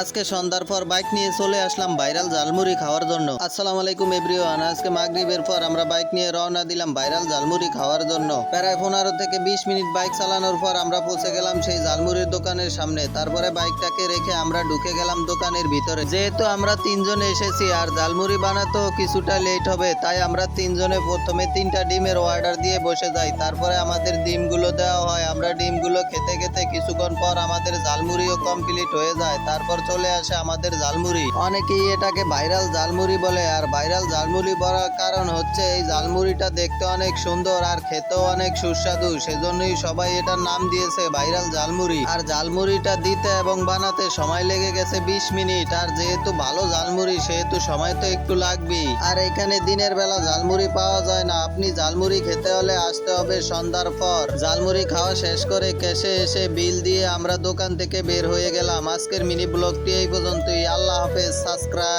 আজকে সন্ধ্যার পর বাইক নিয়ে চলে আসলাম ভাইরাল ঝালমুড়ি খাওয়ার জন্য। আসসালামু আলাইকুম, এভরিওয়ান। আজকে মাগরিবের পর আমরা বাইক নিয়ে রওনা দিলাম ভাইরাল ঝালমুড়ি খাওয়ার জন্য। প্রায় পনেরো থেকে বিশ মিনিট বাইক চালানোর পর আমরা পৌঁছে গেলাম সেই ঝালমুড়ির দোকানের সামনে। তারপরে বাইকটাকে রেখে আমরা ঢুকে গেলাম দোকানের ভিতরে। যেহেতু আমরা তিনজনে এসেছি আর ঝালমুড়ি বানাতেও কিছুটা লেট হবে, তাই আমরা তিনজনে প্রথমে তিনটা ডিমের অর্ডার দিয়ে বসে যাই। তারপরে আমাদের ডিমগুলো দেওয়া হয়, আমরা খেতে খেতে কিছুক্ষণ পর আমাদের ঝালমুড়িও কমপ্লিট হয়ে যায়। তারপর চলে আসে আমাদের ঝালমুড়ি। অনেকেই এটাকে ভাইরাল ঝালমুড়ি বলে। আর ভাইরাল ঝালমুড়ি বলার কারণ হচ্ছে, এই ঝালমুড়িটা দেখতে অনেক সুন্দর আর খেতেও অনেক সুস্বাদু। সেজন্যই সবাই এটার নাম দিয়েছে ভাইরাল ঝালমুড়ি। আর ঝালমুড়িটা দিতে এবং বানাতে সময় লেগে গেছে বিশ মিনিট। আর যেহেতু ভালো ঝালমুড়ি, সেহেতু সময় তো একটু লাগবেই। আর এখানে দিনের বেলা ঝালমুড়ি পাওয়া যায় না। আপনি ঝালমুড়ি খেতে হলে আসতে হবে সন্ধ্যার পর। ঝালমুড়ি খাওয়া শেষ করে কেসে এসে বিল দিয়ে আমরা দোকান থেকে বের হয়ে গেলাম। আজকের মিনি ব্লগটি এই পর্যন্তই। আল্লাহ হাফেজ, সাবস্ক্রাইব।